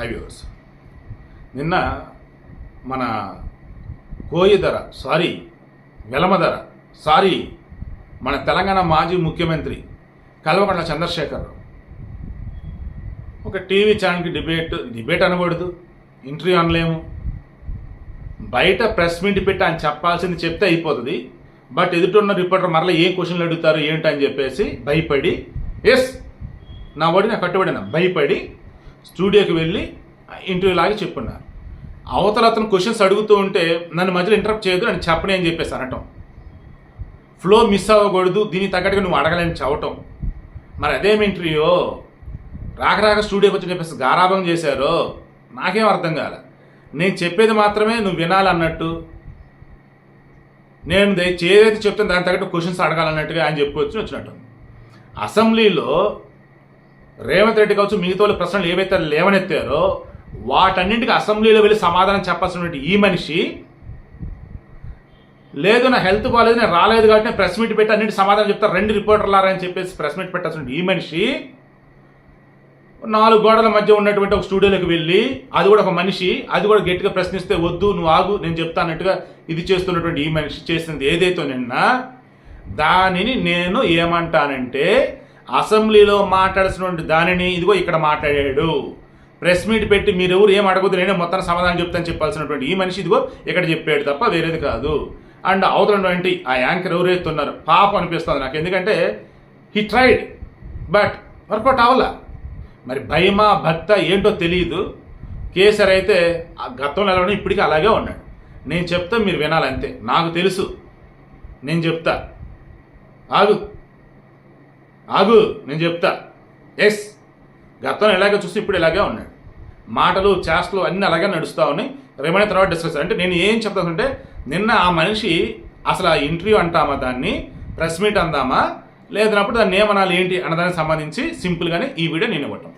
Highways నిన్న మన కోయి ధర సారీ వెలమ ధర సారీ మన తెలంగాణ మాజీ ముఖ్యమంత్రి కల్వకుంట్ల చంద్రశేఖర్ ఒక టీవీ ఛానల్కి డిబేట్ డిబేట్ అనకూడదు ఇంటర్వ్యూ అనలేము. బయట ప్రెస్ మీట్ పెట్టి ఆయన చెప్పాల్సింది చెప్తే అయిపోతుంది. బట్ ఎదుటిన్న రిపోర్టర్ మరలా ఏం క్వశ్చన్లు అడుగుతారు ఏంటని అని చెప్పేసి భయపడి ఎస్ నా ఓడి నా కట్టుబడిన భయపడి స్టూడియోకి వెళ్ళి ఇంటర్వ్యూ లాగా చెప్పున్నారు. అవతల అతను క్వశ్చన్స్ అడుగుతూ ఉంటే నన్ను మధ్యలో ఇంటరప్ట్ చేయదు అని చెప్పని అని చెప్పేసి అనటం. ఫ్లో మిస్ అవ్వకూడదు దీనికి తగ్గట్టుగా నువ్వు అడగలేని చవటం. మరి అదేం ఇంటర్వ్యూ రాక రాక స్టూడియోకి వచ్చి చెప్పేసి గారాభం చేశారో? నాకేం అర్థం కాలే. నేను చెప్పేది మాత్రమే నువ్వు వినాలన్నట్టు. నేను దే- ఏదైతే చెప్తాను దాని తగ్గట్టు క్వశ్చన్స్ అడగాలన్నట్టుగా ఆయన చెప్పుకొచ్చి వచ్చినట్టు. అసెంబ్లీలో రేవంత్ రెడ్డి కావచ్చు మిగతా వాళ్ళ ప్రశ్నలు ఏవైతే లేవనెత్తారో వాటన్నింటికి అసెంబ్లీలో వెళ్ళి సమాధానం చెప్పాల్సినటువంటి ఈ మనిషి లేదు నా హెల్త్ బాగాలేదు నేను రాలేదు కాబట్టి నేను ప్రెస్ మీట్ పెట్టి అన్నింటి సమాధానం చెప్తాను రెండు రిపోర్టర్లారా అని చెప్పేసి ప్రెస్ మీట్ పెట్టాల్సిన ఈ మనిషి నాలుగు గోడల మధ్య ఉన్నటువంటి ఒక స్టూడియోలోకి వెళ్ళి అది కూడా ఒక మనిషి అది కూడా గట్టిగా ప్రశ్నిస్తే వద్దు నువ్వు ఆగు నేను చెప్తా అన్నట్టుగా ఇది చేస్తున్నటువంటి ఈ మనిషి చేసింది ఏదైతే నిన్న దానిని నేను ఏమంటానంటే అసెంబ్లీలో మాట్లాడాల్సినటువంటి దానిని ఇదిగో ఇక్కడ మాట్లాడాడు. ప్రెస్ మీట్ పెట్టి మీరు ఎవరు ఏం అడగదు నేనే మొత్తం సమాధానం చెప్తాను చెప్పాల్సినటువంటి ఈ మనిషి ఇదిగో ఇక్కడ చెప్పాడు తప్ప వేరేది కాదు. అండ్ అవతలటువంటి ఆ యాంకర్ ఎవరైతే ఉన్నారో పాపం అనిపిస్తుంది నాకు. ఎందుకంటే he tried but work out అవలా మరి భయమా భక్త ఏంటో తెలియదు కేసర్ అయితే ఆ గతంలో ఎలా ఇప్పటికీ అలాగే ఉన్నాడు. నేను చెప్తా మీరు వినాలంతే. నాకు తెలుసు. నేను చెప్తా. ఆగు. ఆగు నేను చెప్తా. ఎస్ గతంలో ఇలాగే చూస్తే ఇప్పుడు ఇలాగే ఉన్నాడు. మాటలు చేష్టలు అన్నీ అలాగే నడుస్తూ ఉన్నాయి. రేమైనా తర్వాత డిస్కస్ అంటే నేను ఏం చెప్తానంటే నిన్న ఆ మనిషి అసలు ఆ ఇంటర్వ్యూ అంటామా దాన్ని ప్రెస్ మీట్ అందామా లేదన్నప్పుడు దాన్ని ఏమనాలి ఏంటి అన్నదానికి సంబంధించి సింపుల్గానే ఈ వీడియో నేను ఇవ్వటం.